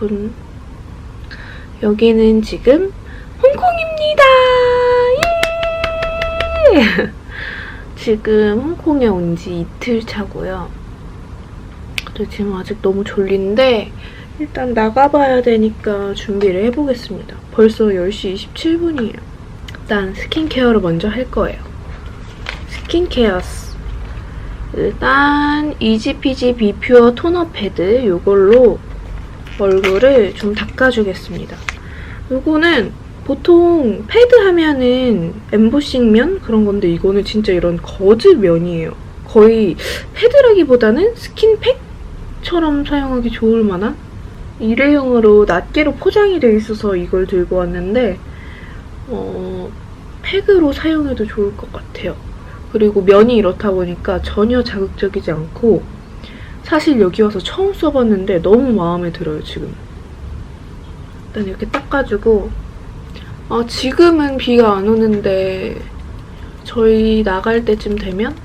여러분. 여기는 지금 홍콩입니다. 예! 지금 홍콩에 온 지 이틀 차고요. 근데 지금 아직 너무 졸린데 일단 나가봐야 되니까 준비를 해보겠습니다. 벌써 10시 27분이에요. 일단 스킨케어를 먼저 할 거예요. 스킨케어스. 일단 이지피지 비퓨어 토너 패드 이걸로 얼굴을 좀 닦아주겠습니다. 이거는 보통 패드 하면은 엠보싱 면 그런 건데 이거는 진짜 이런 거즈 면이에요. 거의 패드라기보다는 스킨팩처럼 사용하기 좋을 만한 일회용으로 낱개로 포장이 되어 있어서 이걸 들고 왔는데 어, 팩으로 사용해도 좋을 것 같아요. 그리고 면이 이렇다 보니까 전혀 자극적이지 않고 사실 여기 와서 처음 써봤는데 너무 마음에 들어요 지금. 일단 이렇게 닦아주고. 아 지금은 비가 안 오는데 저희 나갈 때쯤 되면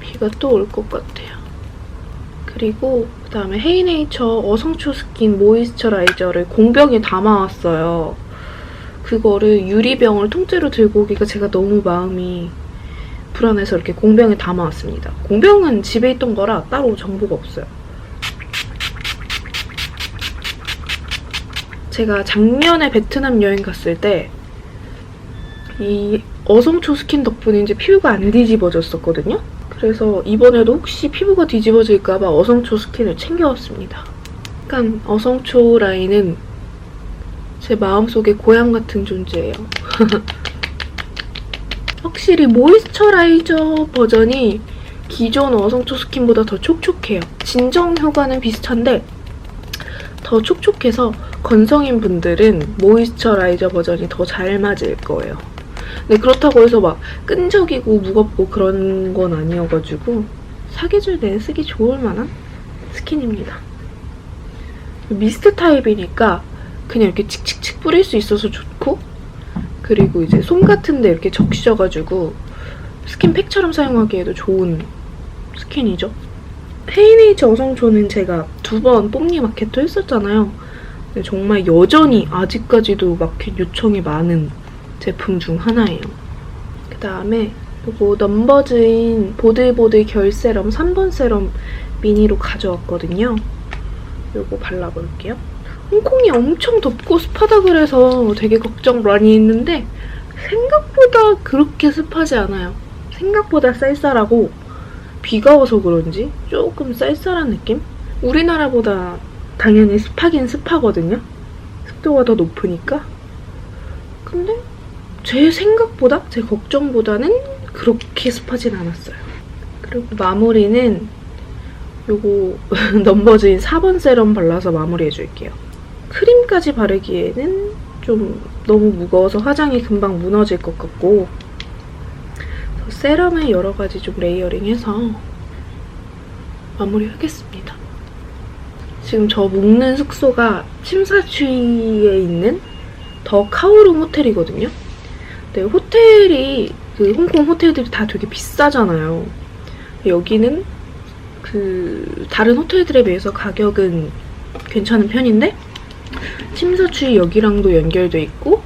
비가 또 올 것 같아요. 그리고 그 다음에 헤이네이처 어성초 스킨 모이스처라이저를 공병에 담아왔어요. 그거를 유리병을 통째로 들고 오기가 제가 너무 마음이 불안해서 이렇게 공병에 담아왔습니다. 공병은 집에 있던 거라 따로 정보가 없어요. 제가 작년에 베트남 여행 갔을 때 이 어성초 스킨 덕분에 이제 피부가 안 뒤집어졌었거든요. 그래서 이번에도 혹시 피부가 뒤집어질까봐 어성초 스킨을 챙겨왔습니다. 약간 어성초 라인은 제 마음속에 고향 같은 존재예요. 확실히 모이스처라이저 버전이 기존 어성초 스킨보다 더 촉촉해요. 진정 효과는 비슷한데 더 촉촉해서 건성인 분들은 모이스처라이저 버전이 더 잘 맞을 거예요. 근데 그렇다고 해서 막 끈적이고 무겁고 그런 건 아니어가지고 사계절 내에 쓰기 좋을 만한 스킨입니다. 미스트 타입이니까 그냥 이렇게 칙칙칙 뿌릴 수 있어서 좋고 그리고 이제 솜 같은데 이렇게 적셔가지고 스킨팩처럼 사용하기에도 좋은 스킨이죠. 헤이네이처 어성초는 제가 두번 뽕니 마켓도 했었잖아요. 근데 정말 여전히 아직까지도 마켓 요청이 많은 제품 중 하나예요. 그 다음에 이거 넘버즈인 보들보들 결 세럼 3번 세럼 미니로 가져왔거든요. 이거 발라볼게요. 홍콩이 엄청 덥고 습하다 그래서 되게 걱정 많이 했는데 생각보다 그렇게 습하지 않아요. 생각보다 쌀쌀하고 비가 와서 그런지 조금 쌀쌀한 느낌? 우리나라보다 당연히 습하긴 습하거든요. 습도가 더 높으니까. 근데 제 생각보다, 제 걱정보다는 그렇게 습하진 않았어요. 그리고 마무리는 요거 넘버즈인 4번 세럼 발라서 마무리해줄게요. 크림까지 바르기에는 좀 너무 무거워서 화장이 금방 무너질 것 같고 세럼에 여러 가지 좀 레이어링해서 마무리하겠습니다. 지금 저 묵는 숙소가 침사추이에 있는 더 카오룽 호텔이거든요. 근데 호텔이 그 홍콩 호텔들이 다 되게 비싸잖아요. 여기는 그 다른 호텔들에 비해서 가격은 괜찮은 편인데 침사추이 여기랑도 연결돼 있고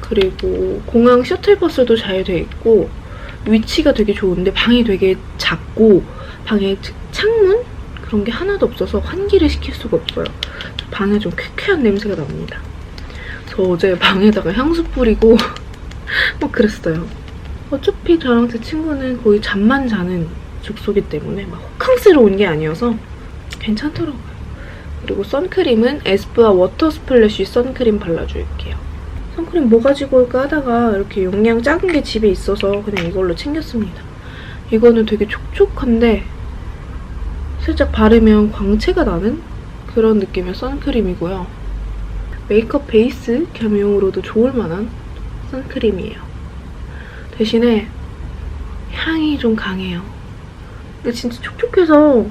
그리고 공항 셔틀버스도 잘 돼 있고 위치가 되게 좋은데 방이 되게 작고 방에 창문 그런 게 하나도 없어서 환기를 시킬 수가 없어요. 방에 좀 쾌쾌한 냄새가 납니다. 저 어제 방에다가 향수 뿌리고 막 그랬어요. 어차피 저랑 제 친구는 거의 잠만 자는 숙소기 때문에 막 호캉스로 온 게 아니어서 괜찮더라고요. 그리고 선크림은 에스쁘아 워터 스플래쉬 선크림 발라줄게요. 선크림 뭐 가지고 올까 하다가 이렇게 용량 작은 게 집에 있어서 그냥 이걸로 챙겼습니다. 이거는 되게 촉촉한데 살짝 바르면 광채가 나는 그런 느낌의 선크림이고요. 메이크업 베이스 겸용으로도 좋을 만한 선크림이에요. 대신에 향이 좀 강해요. 근데 진짜 촉촉해서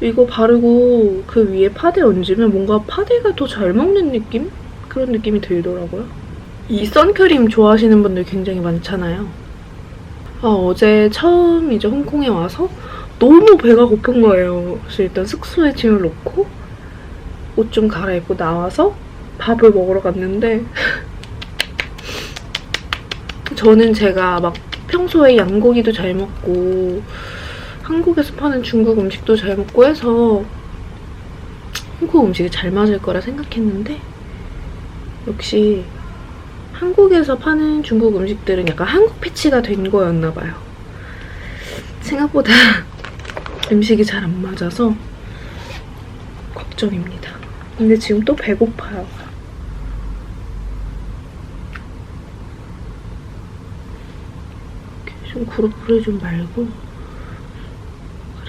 이거 바르고 그 위에 파데 얹으면 뭔가 파데가 더 잘 먹는 느낌? 그런 느낌이 들더라고요. 이 선크림 좋아하시는 분들 굉장히 많잖아요. 아, 어제 처음 이제 홍콩에 와서 너무 배가 고픈 거예요. 그래서 일단 숙소에 짐을 놓고 옷 좀 갈아입고 나와서 밥을 먹으러 갔는데 저는 제가 막 평소에 양고기도 잘 먹고 한국에서 파는 중국 음식도 잘 먹고 해서 한국 음식이 잘 맞을 거라 생각했는데 역시 한국에서 파는 중국 음식들은 약간 한국 패치가 된 거였나 봐요. 생각보다 음식이 잘 안 맞아서 걱정입니다. 근데 지금 또 배고파요. 좀 구르구르 좀 말고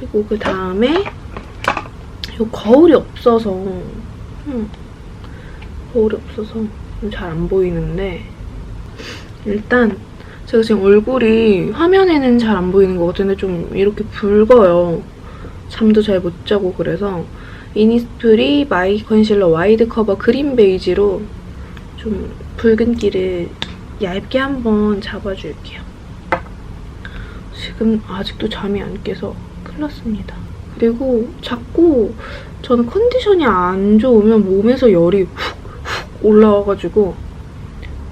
그리고 그 다음에 요 거울이 없어서 음, 거울이 없어서 잘 안 보이는데 일단 제가 지금 얼굴이 화면에는 잘 안 보이는 것 같은데 좀 이렇게 붉어요. 잠도 잘 못 자고 그래서 이니스프리 마이 컨실러 와이드 커버 그린 베이지로 좀 붉은기를 얇게 한번 잡아줄게요. 지금 아직도 잠이 안 깨서 큰일 났습니다. 그리고 자꾸 저는 컨디션이 안 좋으면 몸에서 열이 훅 훅 올라와가지고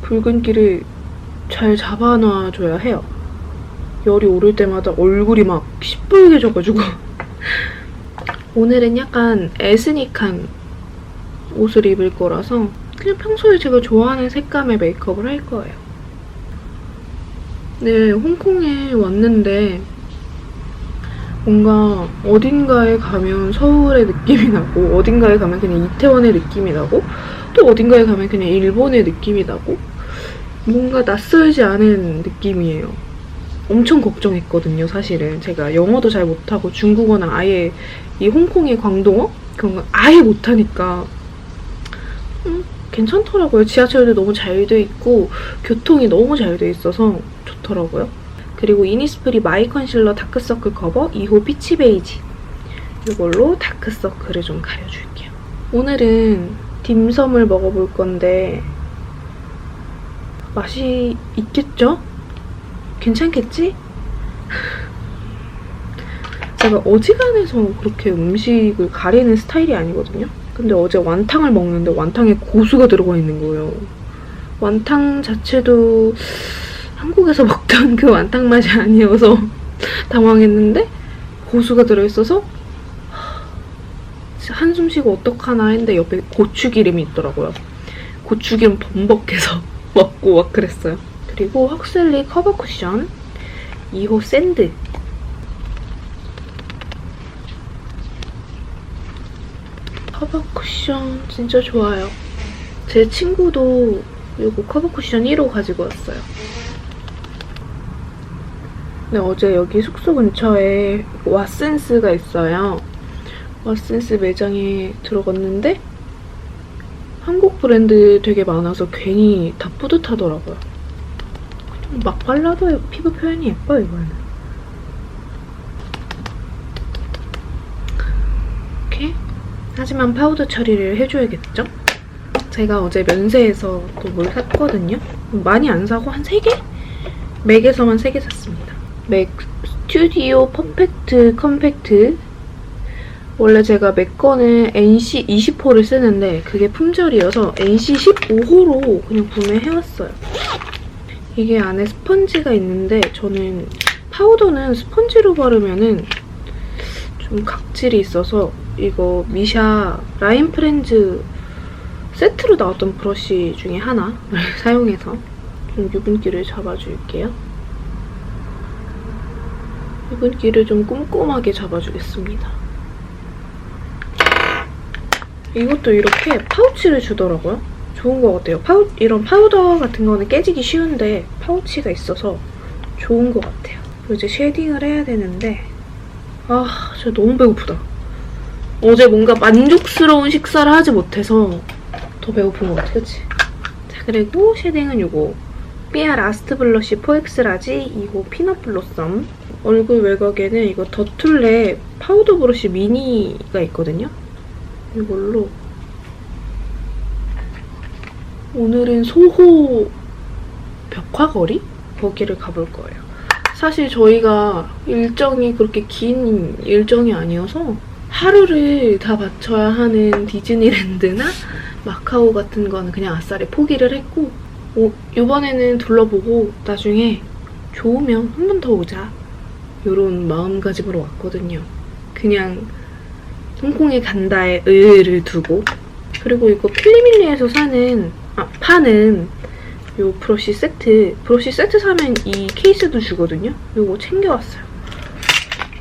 붉은기를 잘 잡아놔줘야 해요. 열이 오를 때마다 얼굴이 막 시뻘개져가지고 오늘은 약간 에스닉한 옷을 입을 거라서 그냥 평소에 제가 좋아하는 색감의 메이크업을 할 거예요. 네, 홍콩에 왔는데 뭔가 어딘가에 가면 서울의 느낌이 나고 어딘가에 가면 그냥 이태원의 느낌이 나고 또 어딘가에 가면 그냥 일본의 느낌이 나고 뭔가 낯설지 않은 느낌이에요. 엄청 걱정했거든요, 사실은. 제가 영어도 잘 못하고 중국어나 아예 이 홍콩의 광동어? 그런 거 아예 못하니까 음, 괜찮더라고요. 지하철도 너무 잘 돼 있고 교통이 너무 잘 돼 있어서 좋더라고요. 그리고 이니스프리 마이 컨실러 다크서클 커버 2호 피치 베이지 이걸로 다크서클을 좀 가려줄게요. 오늘은 딤섬을 먹어볼 건데 맛이 있겠죠? 괜찮겠지? 제가 어지간해서 그렇게 음식을 가리는 스타일이 아니거든요. 근데 어제 완탕을 먹는데 완탕에 고수가 들어가 있는 거예요. 완탕 자체도 한국에서 먹 던 그 완탕 맛이 아니어서 당황했는데 고수가 들어있어서 한숨 쉬고 어떡하나 했는데 옆에 고추기름이 있더라고요. 고추기름 범벅해서 먹고 막 그랬어요. 그리고 헉슬리 커버 쿠션 2호 샌드 커버 쿠션 진짜 좋아요. 제 친구도 이거 커버 쿠션 1호 가지고 왔어요. 근데 어제 여기 숙소 근처에 왓센스가 있어요. 왓센스 매장에 들어갔는데 한국 브랜드 되게 많아서 괜히 다 뿌듯하더라고요. 막 발라도 피부 표현이 예뻐요, 이거는. 이렇게. 하지만 파우더 처리를 해줘야겠죠? 제가 어제 면세에서 또 뭘 샀거든요. 많이 안 사고 한 3개? 맥에서만 3개 샀습니다. 맥 스튜디오 퍼펙트 컴팩트 원래 제가 맥 거는 NC 20호를 쓰는데 그게 품절이어서 NC 15호로 그냥 구매해왔어요. 이게 안에 스펀지가 있는데 저는 파우더는 스펀지로 바르면은 좀 각질이 있어서 이거 미샤 라인 프렌즈 세트로 나왔던 브러쉬 중에 하나를 사용해서 좀 유분기를 잡아줄게요. 유분기를 좀 꼼꼼하게 잡아주겠습니다. 이것도 이렇게 파우치를 주더라고요. 좋은 것 같아요. 파우, 이런 파우더 같은 거는 깨지기 쉬운데 파우치가 있어서 좋은 것 같아요. 이제 쉐딩을 해야 되는데 아, 진짜 너무 배고프다. 어제 뭔가 만족스러운 식사를 하지 못해서 더 배고픈 것 같아, 그치? 자, 그리고 쉐딩은 이거 삐아 라스트 블러쉬 4X 라지 2호 피넛 블로썸 얼굴 외곽에는 이거 더툴레 파우더 브러쉬 미니가 있거든요. 이걸로 오늘은 소호 벽화거리? 거기를 가볼 거예요. 사실 저희가 일정이 그렇게 긴 일정이 아니어서 하루를 다 바쳐야 하는 디즈니랜드나 마카오 같은 거는 그냥 아싸리 포기를 했고 오, 이번에는 둘러보고 나중에 좋으면 한 번 더 오자 이런 마음가짐으로 왔거든요. 그냥 홍콩에 간다에 의의를 두고 그리고 이거 필리밀리에서 사는 아, 파는 요 브러쉬 세트 브러쉬 세트 사면 이 케이스도 주거든요. 요거 챙겨왔어요.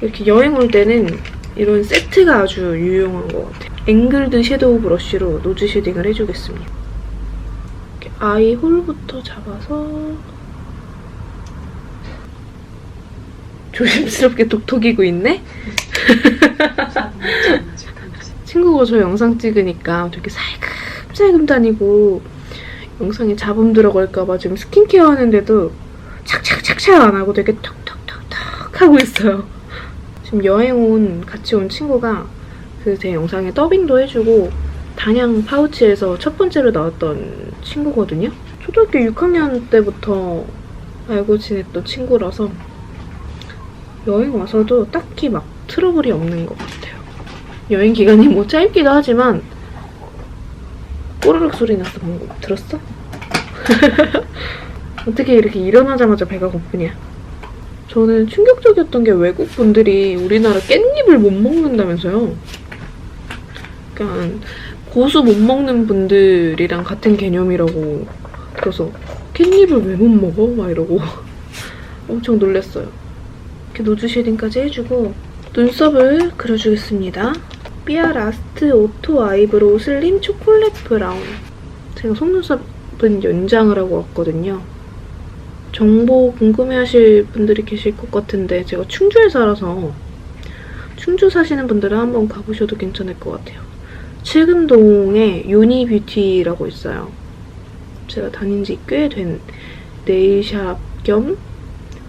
이렇게 여행 올 때는 이런 세트가 아주 유용한 것 같아요. 앵글드 섀도우 브러쉬로 노즈 쉐딩을 해주겠습니다. 아이 홀부터 잡아서 조심스럽게 톡톡이고 있네? 친구가 저 영상 찍으니까 되게 살금살금 다니고 영상에 잡음 들어갈까봐 지금 스킨케어 하는데도 착착착착 안 하고 되게 톡톡톡톡 하고 있어요. 지금 여행 온 같이 온 친구가 그 제 영상에 더빙도 해주고 단양 파우치에서 첫 번째로 나왔던 친구거든요. 초등학교 6학년 때부터 알고 지냈던 친구라서 여행 와서도 딱히 막 트러블이 없는 것 같아요. 여행 기간이 뭐 짧기도 하지만 꼬르륵 소리 났어 방금 들었어? 어떻게 이렇게 일어나자마자 배가 고프냐? 저는 충격적이었던 게 외국 분들이 우리나라 깻잎을 못 먹는다면서요. 약간 고수 못 먹는 분들이랑 같은 개념이라고 그래서 깻잎을 왜 못 먹어? 막 이러고 엄청 놀랐어요. 이렇게 노즈 쉐딩까지 해주고 눈썹을 그려주겠습니다. 삐아 라스트 오토 아이브로우 슬림 초콜릿 브라운 제가 속눈썹은 연장을 하고 왔거든요. 정보 궁금해하실 분들이 계실 것 같은데 제가 충주에 살아서 충주 사시는 분들은 한번 가보셔도 괜찮을 것 같아요. 칠금동에 유니뷰티라고 있어요. 제가 다닌 지 꽤 된 네일샵 겸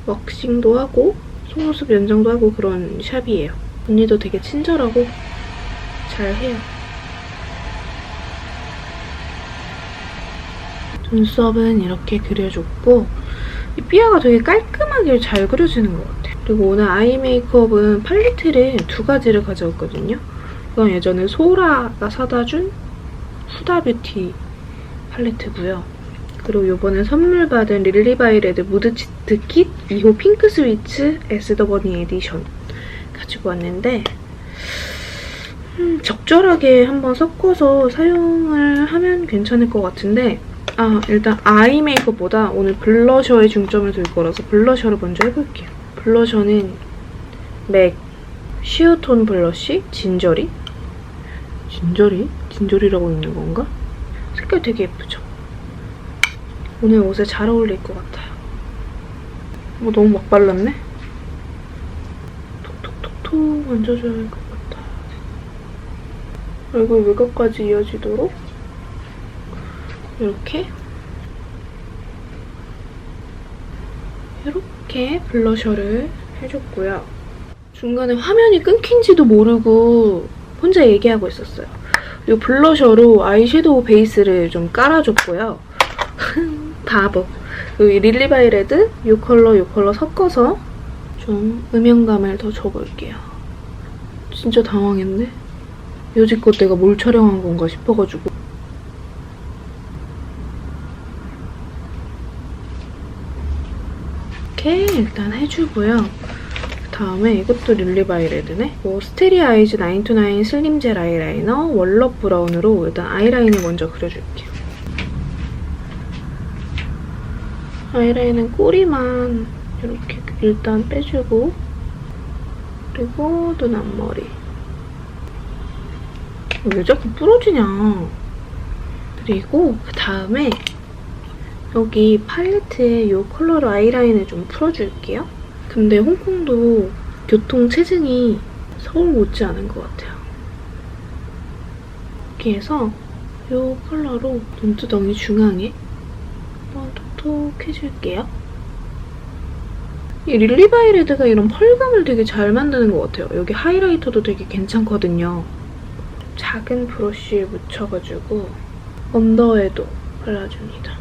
왁싱도 하고 속눈썹 연장도 하고 그런 샵이에요. 언니도 되게 친절하고 잘해요. 눈썹은 이렇게 그려줬고 이 삐아가 되게 깔끔하게 잘 그려지는 것 같아요. 그리고 오늘 아이 메이크업은 팔리트를 두 가지를 가져왔거든요. 이건 예전에 소라가 사다 준 후다 뷰티 팔레트고요. 그리고 이번에 선물 받은 릴리바이 레드 무드 치트 킷 2호 핑크 스위츠 에스더버니 에디션 가지고 왔는데 음, 적절하게 한번 섞어서 사용을 하면 괜찮을 것 같은데 아 일단 아이 메이크업보다 오늘 블러셔에 중점을 둘 거라서 블러셔를 먼저 해볼게요. 블러셔는 맥 시어톤 블러쉬 진저리 진저리? 진저리라고 있는 건가? 색깔 되게 예쁘죠? 오늘 옷에 잘 어울릴 것 같아요. 뭐 너무 막 발랐네? 톡톡톡톡 만져줘야 할 것 같아. 얼굴 외곽까지 이어지도록 이렇게 이렇게 블러셔를 해줬고요. 중간에 화면이 끊긴지도 모르고 혼자 얘기하고 있었어요. 이 블러셔로 아이섀도우 베이스를 좀 깔아줬고요. 바보. 여기 릴리바이 레드 이 컬러 이 컬러 섞어서 좀 음영감을 더 줘볼게요. 진짜 당황했네. 여지껏 내가 뭘 촬영한 건가 싶어가지고. 이렇게 일단 해주고요. 다음에 이것도 릴리바이 레드네. 뭐 스테리 아이즈 929 슬림 젤 아이라이너 월럽 브라운으로 일단 아이라인을 먼저 그려줄게요. 아이라인은 꼬리만 이렇게 일단 빼주고 그리고 눈 앞머리 왜 자꾸 부러지냐 그리고 그 다음에 여기 팔레트에 이 컬러로 아이라인을 좀 풀어줄게요. 근데 홍콩도 교통 체증이 서울 못지 않은 것 같아요. 이렇게 해서 이 컬러로 눈두덩이 중앙에 한번 톡톡 해줄게요. 이 릴리바이 레드가 이런 펄감을 되게 잘 만드는 것 같아요. 여기 하이라이터도 되게 괜찮거든요. 작은 브러쉬에 묻혀가지고 언더에도 발라줍니다.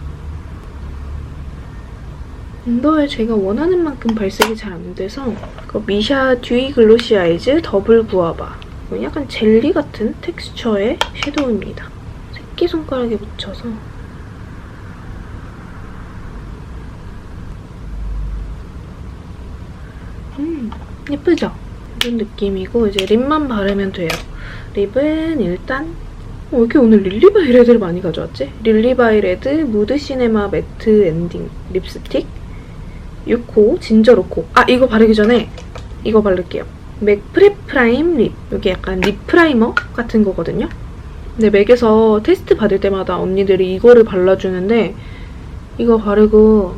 언더에 제가 원하는 만큼 발색이 잘 안 돼서 그 미샤 듀이 글로시 아이즈 더블 구아바 이건 약간 젤리 같은 텍스처의 섀도우입니다. 새끼손가락에 묻혀서 음, 예쁘죠? 이런 느낌이고 이제 립만 바르면 돼요. 립은 일단 어, 왜 이렇게 오늘 릴리바이 레드를 많이 가져왔지? 릴리바이 레드 무드 시네마 매트 엔딩 립스틱 6호 진저 로코 아 이거 바르기 전에 이거 바를게요. 맥 프레 프라임 립 여기 약간 립 프라이머 같은 거거든요. 근데 맥에서 테스트 받을 때마다 언니들이 이거를 발라주는데 이거 바르고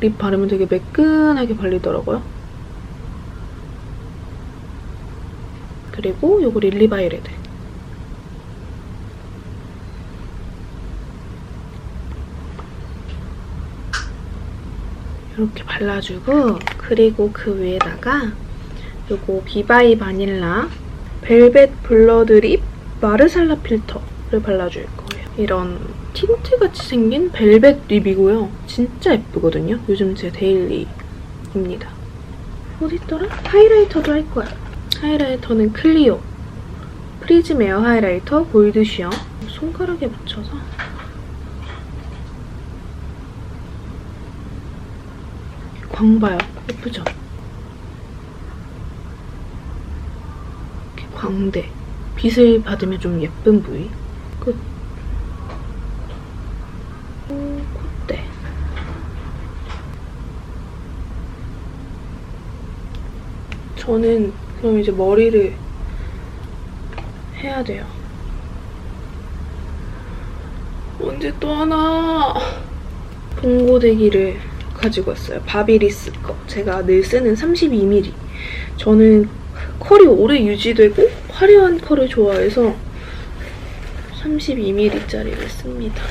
립 바르면 되게 매끈하게 발리더라고요. 그리고 요거 릴리바이 레드 이렇게 발라주고 그리고 그 위에다가 요거 비바이 바닐라 벨벳 블러드 립 마르살라 필터를 발라줄 거예요. 이런 틴트같이 생긴 벨벳 립이고요. 진짜 예쁘거든요. 요즘 제 데일리입니다. 어딨더라? 하이라이터도 할 거야. 하이라이터는 클리오 프리즘 에어 하이라이터 골드 쉬어 손가락에 묻혀서 광 봐요. 예쁘죠? 이렇게 광대. 빛을 받으면 좀 예쁜 부위. 끝. 오, 콧대. 저는 그럼 이제 머리를 해야 돼요. 언제 또 하나? 봉고데기를 가지고 왔어요. 바비리스 거. 제가 늘 쓰는 32mm. 저는 컬이 오래 유지되고 화려한 컬을 좋아해서 32mm짜리를 씁니다.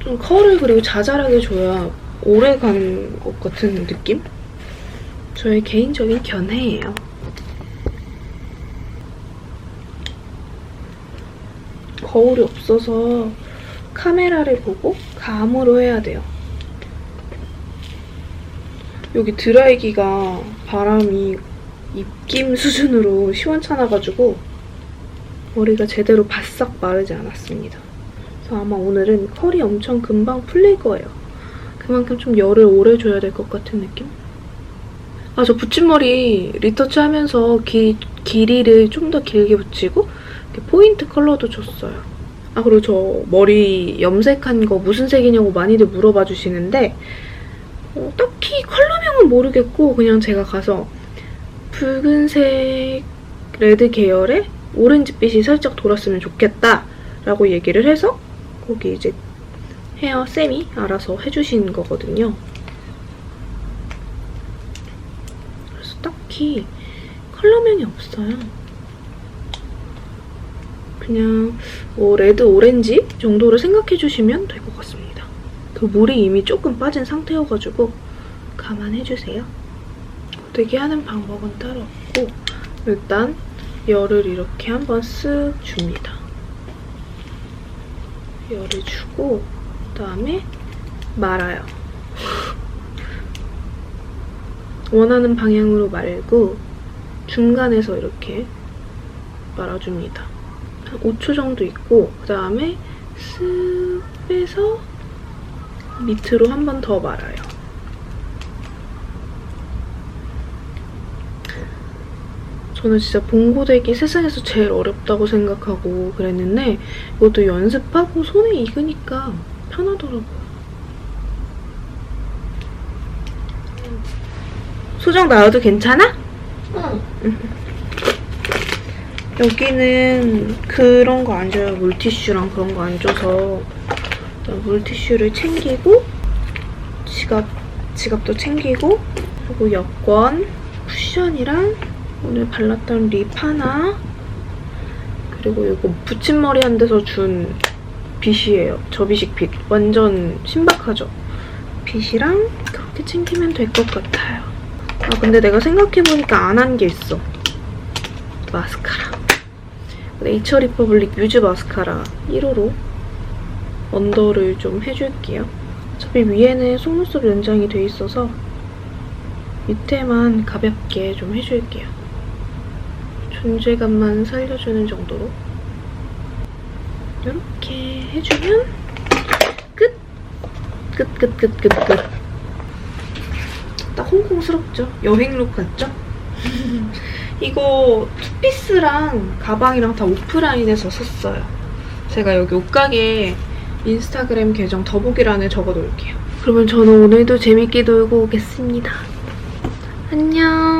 좀 컬을 그리고 자잘하게 줘야 오래 간 것 같은 느낌? 저의 개인적인 견해예요. 거울이 없어서 카메라를 보고 감으로 해야 돼요. 여기 드라이기가 바람이 입김 수준으로 시원찮아가지고 머리가 제대로 바싹 마르지 않았습니다. 그래서 아마 오늘은 컬이 엄청 금방 풀릴 거예요. 그만큼 좀 열을 오래 줘야 될 것 같은 느낌? 아, 저 붙임머리 리터치 하면서 기, 길이를 좀 더 길게 붙이고 포인트 컬러도 줬어요. 아, 그리고 저 머리 염색한 거 무슨 색이냐고 많이들 물어봐 주시는데 어, 딱히 컬러 명은 모르겠고 그냥 제가 가서 붉은색 레드 계열의 오렌지빛이 살짝 돌았으면 좋겠다 라고 얘기를 해서 거기 이제 헤어 쌤이 알아서 해주신 거거든요. 그래서 딱히 컬러명이 없어요. 그냥 뭐 레드 오렌지 정도로 생각해 주시면 될 것 같습니다. 그 물이 이미 조금 빠진 상태여가지고 감안해주세요. 고데기 하는 방법은 따로 없고 일단 열을 이렇게 한번 쓱 줍니다. 열을 주고 그 다음에 말아요. 원하는 방향으로 말고 중간에서 이렇게 말아줍니다. 한 5초 정도 있고 그 다음에 쓱 빼서 밑으로 한 번 더 말아요. 저는 진짜 봉고데기 세상에서 제일 어렵다고 생각하고 그랬는데 이것도 연습하고 손에 익으니까 편하더라고요. 소정 나와도 괜찮아? 응. 여기는 그런 거 안 줘요. 물티슈랑 그런 거 안 줘서 물티슈를 챙기고 지갑, 지갑도 챙기고 그리고 여권, 쿠션이랑 오늘 발랐던 립 하나 그리고 이거 붙임머리 한 데서 준 빗이에요. 접이식 빗. 완전 신박하죠? 빗이랑 그렇게 챙기면 될 것 같아요. 아 근데 내가 생각해보니까 안 한 게 있어. 마스카라. 네이처 리퍼블릭 뮤즈 마스카라 1호로 언더를 좀 해줄게요. 어차피 위에는 속눈썹 연장이 돼 있어서 밑에만 가볍게 좀 해줄게요. 존재감만 살려주는 정도로 이렇게 해주면 끝! 끝, 끝, 끝, 끝, 끝. 딱 홍콩스럽죠? 여행 룩 같죠? 이거 투피스랑 가방이랑 다 오프라인에서 샀어요. 제가 여기 옷가게 인스타그램 계정 더보기란에 적어놓을게요. 그러면 저는 오늘도 재밌게 놀고 오겠습니다. 안녕.